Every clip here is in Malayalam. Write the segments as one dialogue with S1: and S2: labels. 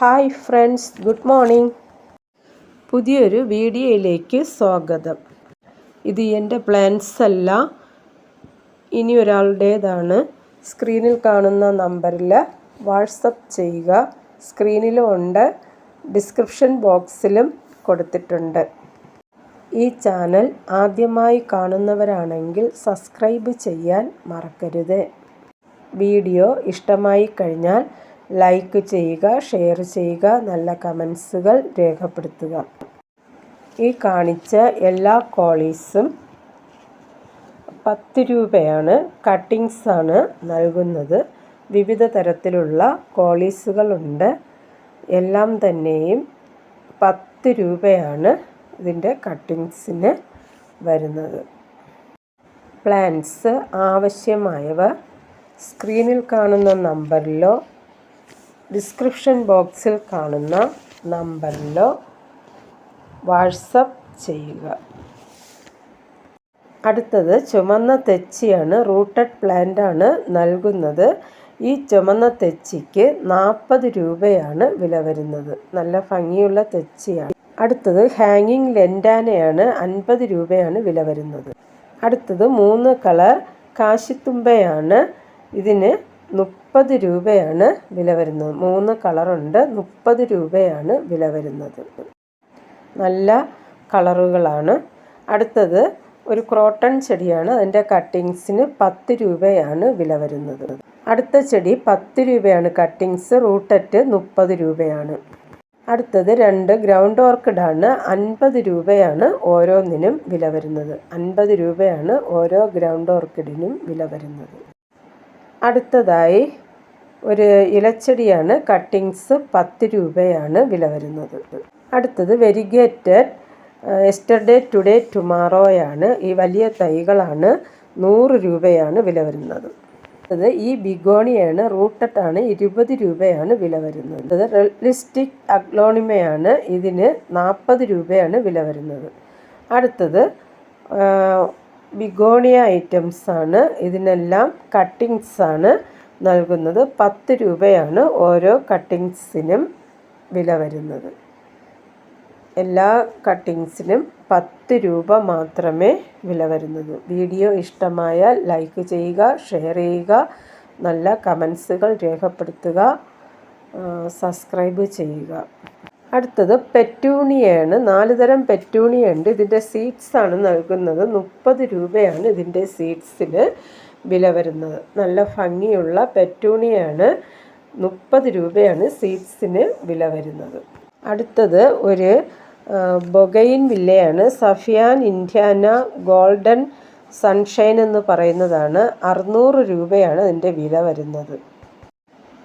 S1: Hi friends good morning. പുതിയൊരു വീഡിയോയിലേക്ക് സ്വാഗതം. ഇത് എന്റെ പ്ലാൻസ് അല്ല ഇനി ഒരാളുടേതാണ്. സ്ക്രീനിൽ കാണുന്ന നമ്പറിൽ വാട്സപ്പ് ചെയ്യുക. സ്ക്രീനിലും ഉണ്ട് ഡിസ്ക്രിപ്ഷൻ ബോക്സിലും കൊടുത്തിട്ടുണ്ട്. ഈ ചാനൽ ആദ്യമായി കാണുന്നവരാണെങ്കിൽ സബ്സ്ക്രൈബ് ചെയ്യാൻ മറക്കരുത്. വീഡിയോ ഇഷ്ടമായി കഴിഞ്ഞാൽ ലൈക്ക് ചെയ്യുക ഷെയർ ചെയ്യുക നല്ല കമൻസുകൾ രേഖപ്പെടുത്തുക. ഈ കാണിച്ച എല്ലാ കോളീസും പത്ത് രൂപയാണ് കട്ടിങ്സാണ് നൽകുന്നത്. വിവിധ തരത്തിലുള്ള കോളീസുകളുണ്ട്. എല്ലാം തന്നെയും പത്ത് രൂപയാണ് ഇതിന്റെ കട്ടിങ്സിന് വരുന്നത്. പ്ലാൻസ് ആവശ്യമായവ സ്ക്രീനിൽ കാണുന്ന നമ്പറിലോ ഡിസ്ക്രിപ്ഷൻ ബോക്സിൽ കാണുന്ന നമ്പറിലോ വാട്സപ്പ് ചെയ്യുക. അടുത്തത് ചുമന്ന തെച്ചിയാണ് റൂട്ടഡ് പ്ലാന്റ് ആണ് നൽകുന്നത്. ഈ ചുമന്ന തെച്ചിക്ക് നാൽപ്പത് രൂപയാണ് വില വരുന്നത്. നല്ല ഭംഗിയുള്ള തെച്ചിയാണ്. അടുത്തത് ഹാങ്ങിങ് ലെൻഡാനയാണ് അൻപത് രൂപയാണ് വില വരുന്നത്. അടുത്തത് മൂന്ന് കളർ കാശിത്തുമ്പയാണ് ഇതിന് മുപ്പത് രൂപയാണ് വില വരുന്നത്. മൂന്ന് കളറുണ്ട്. മുപ്പത് രൂപയാണ് വില വരുന്നത്. നല്ല കളറുകളാണ്. അടുത്തത് ഒരു ക്രോട്ടൺ ചെടിയാണ്. അതിന്റെ കട്ടിങ്സിന് പത്ത് രൂപയാണ് വില വരുന്നത്. അടുത്ത ചെടി പത്ത് രൂപയാണ്. കട്ടിങ്സ് റൂട്ടറ്റ് മുപ്പത് രൂപയാണ്. അടുത്തത് രണ്ട് ഗ്രൗണ്ട് ഓർക്കിഡാണ്. അൻപത് രൂപയാണ് ഓരോന്നിനും വില വരുന്നത്. അൻപത് രൂപയാണ് ഓരോ ഗ്രൗണ്ട് ഓർക്കിഡിനും വില വരുന്നത്. അടുത്തതായി ഒരു ഇലച്ചെടിയാണ്. കട്ടിങ്സ് പത്ത് രൂപയാണ് വില വരുന്നത്. അടുത്തത് വെരിഗേറ്റഡ് എസ്റ്റർഡേ ടുഡേ ടുമാറോയാണ്. ഈ വലിയ തൈകളാണ് നൂറ് രൂപയാണ് വില വരുന്നത്. അത് ഈ ബിഗോണിയാണ് റൂട്ടട്ടാണ് ഇരുപത് രൂപയാണ് വില വരുന്നത്. അത് റെലിസ്റ്റിക് അഗ്ലോണിമയാണ് ഇതിന് നാൽപ്പത് രൂപയാണ് വില വരുന്നത്. അടുത്തത് ബിഗോണിയ ഐറ്റംസ് ആണ്. ഇതിനെല്ലാം കട്ടിങ്സ് ആണ് നൽകുന്നത്. പത്ത് രൂപയാണ് ഓരോ കട്ടിങ്സിനും വില വരുന്നത്. എല്ലാ കട്ടിങ്സിനും പത്ത് രൂപ മാത്രമേ വില വരുന്നത്. വീഡിയോ ഇഷ്ടമായാൽ ലൈക്ക് ചെയ്യുക ഷെയർ ചെയ്യുക നല്ല കമൻസുകൾ രേഖപ്പെടുത്തുക സബ്സ്ക്രൈബ് ചെയ്യുക. അടുത്തത് പെറ്റൂണിയാണ്. നാല് തരം പെറ്റൂണിയ ഉണ്ട് ഇതിന്റെ സീഡ്സ് ആണ് നൽകുന്നത്. മുപ്പത് രൂപയാണ് ഇതിന്റെ സീഡ്സിന് വില വരുന്നത്. നല്ല ഭംഗിയുള്ള പെറ്റൂണിയാണ്. മുപ്പത് രൂപയാണ് സീഡ്സിന് വില വരുന്നത്. അടുത്തത് ഒരു ബൊഗൈൻ വില്ലയാണ്. സഫിയാൻ ഇന്ത്യാന ഗോൾഡൻ സൺഷൈൻ എന്ന് പറയുന്നതാണ്. അറുന്നൂറ് രൂപയാണ് അതിന്റെ വില വരുന്നത്.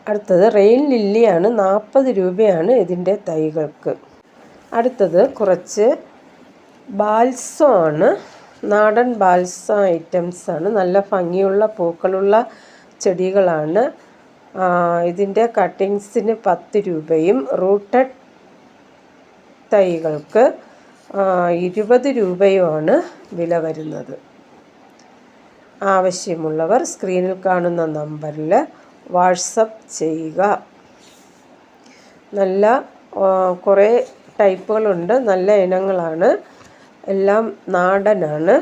S1: അടുത്തത് റെയിൻ ലില്ലിയാണ് നാൽപ്പത് രൂപയാണ് ഇതിന്റെ തൈകൾക്ക്. അടുത്തത് കുറച്ച് ബാൽസമാണ് നാടൻ ബാൽസ ഐറ്റംസാണ് നല്ല ഭംഗിയുള്ള പൂക്കളുള്ള ചെടികളാണ്. ഇതിന്റെ കട്ടിങ്സിന് പത്ത് രൂപയും റൂട്ടഡ് തൈകൾക്ക് ഇരുപത് രൂപയുമാണ് വില വരുന്നത്. ആവശ്യമുള്ളവർ സ്ക്രീനിൽ കാണുന്ന നമ്പറിൽ വാട്സപ്പ് ചെയ്യുക. നല്ല കുറേ ടൈപ്പുകളുണ്ട്. നല്ല ഇനങ്ങളാണ്. എല്ലാം നാടനാണ്.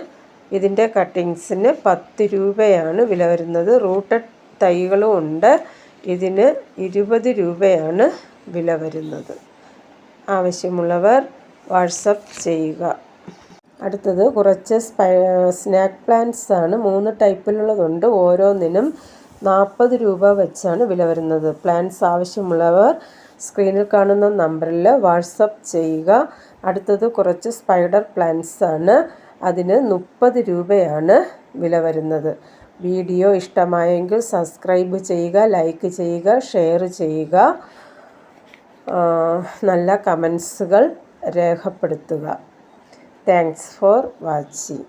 S1: ഇതിന്റെ കട്ടിങ്സിന് പത്ത് രൂപയാണ് വില വരുന്നത്. റൂട്ടഡ് തൈകളും ഉണ്ട്. ഇതിന് ഇരുപത് രൂപയാണ് വില വരുന്നത്. ആവശ്യമുള്ളവർ വാട്സപ്പ് ചെയ്യുക. അടുത്തത് കുറച്ച് സ്പൈ സ്നാക്ക് പ്ലാന്റ്സ് ആണ് മൂന്ന് ടൈപ്പിലുള്ളതുണ്ട്. ഓരോന്നിനും നാൽപ്പത് രൂപ വെച്ചാണ് വില വരുന്നത്. പ്ലാൻസ് ആവശ്യമുള്ളവർ സ്ക്രീനിൽ കാണുന്ന നമ്പറിൽ വാട്സപ്പ് ചെയ്യുക. അടുത്തത് കുറച്ച് സ്പൈഡർ പ്ലാൻസ് ആണ്. അതിന് മുപ്പത് രൂപയാണ് വില വരുന്നത്. വീഡിയോ ഇഷ്ടമായെങ്കിൽ സബ്സ്ക്രൈബ് ചെയ്യുക ലൈക്ക് ചെയ്യുക ഷെയർ ചെയ്യുക. നല്ല കമൻസുകൾ രേഖപ്പെടുത്തുക. Thanks for watching.